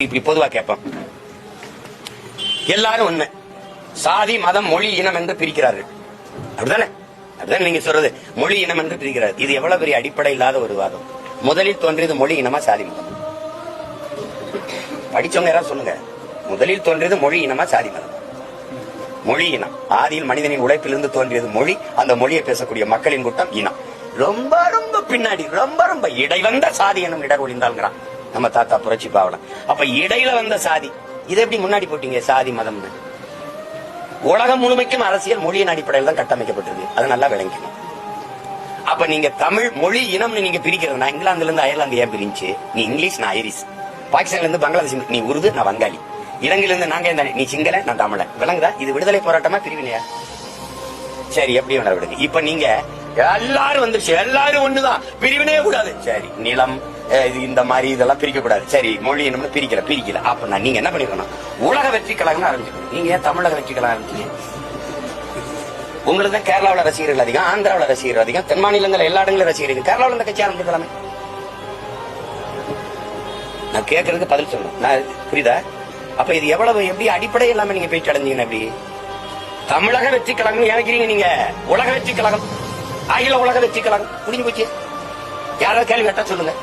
இப்படி பொதுவா கேட்போம். எல்லாரும் ஒண்ணு. சாதி மதம் மொழி இனம் என்று பிரிக்கிறார்கள். அப்படிதானே அப்படிதானே நீங்க சொல்றது? மொழி இனம் என்று பிரிக்கிறார் இது எவ்வளவு பெரிய அடிப்படை இல்லாத ஒரு வாதம். முதலில் தோன்றியது மொழி இனமா சாதி மதம். படிச்சவங்க யாராவது சொல்லுங்க. முதலில் தோன்றியது மொழி இனமா சாதி மதம். மொழி இனம். ஆதியில் மனிதனின் உழைப்பிலிருந்து தோன்றியது மொழி அந்த மொழியை பேசக்கூடிய மக்களின் கூட்டம் இனம். ரொம்ப ரொம்ப பின்னாடி ரொம்ப ரொம்ப இடைவந்த சாதி எனும் இடர் ஒளிந்தாள்ங்கிறான். நம்ம தாத்தா புரட்சி பாவலம் அப்ப இடையில வந்த சாதி இதை எப்படி முன்னாடி போட்டீங்க? சாதி மதம்னு. உலகம் முழுமைக்கும் அரசியல் மொழியின் அடிப்படையில் தான் கட்டமைக்கப்பட்டிருக்கு. அது நல்லா விளங்கணும் அப்ப நீங்க தமிழ் மொழி இனம்னு நீங்க பிரிக்கிறதுனா இங்கிலாந்துல இருந்து அயர்லாந்து ஏன் பிரிஞ்சு? நீ இங்கிலீஷ் நான் ஐரிஸ் பாகிஸ்தான்ல இருந்து பங்களாதேஷ் நீ உருது நான் வங்காளி. இலங்கையில இருந்து நாங்க என்ன நீ சிங்கள நான் தமிழன். விளங்குதா? இது விடுதலை போராட்டமா பிரிவினையா? சரி எப்படி வேணா விடுங்க இப்ப நீங்க எல்லாரும் வந்துருச்சு. எல்லாரும் ஒண்ணுதான். பிரிவினே கூடாது. சரி நிலம் இது இந்த மாதிரி இதெல்லாம் பிரிக்க கூடாது. சரி மொழி நம்ம பிரிக்கல பிரிக்கல. அப்ப நீங்க என்ன பண்ணிக்கணும் உலக வெற்றி கழகம் ஆரம்பிச்சுக்கணும். நீங்க ஏன் தமிழக வெற்றி கழகம் ஆரம்பிச்சீங்க? உங்களுக்கு தான் கேரளாவில் ரசிகர்கள் அதிகம் ஆந்திராவில் ரசிகர்கள் அதிகம் தென் மாநிலங்கள் எல்லா இடங்களும் ரசிகர்கள் கேரளாவில் இந்த கட்சி ஆரம்பிக்கலாமே. நான் கேட்கறதுக்கு பதில் சொல்லணும். நான் புரியுதா? அப்ப இது எவ்வளவு எப்படி அடிப்படை இல்லாம நீங்க போயிட்டு அடைஞ்சீங்கன்னா எப்படி? தமிழக வெற்றி கழகம் நினைக்கிறீங்க நீங்க. உலக வெற்றி கழகம். அகில உலக வெற்றி கழகம் முடிஞ்சு போச்சு. யாராவது கேள்வி கேட்டா சொல்லுங்க.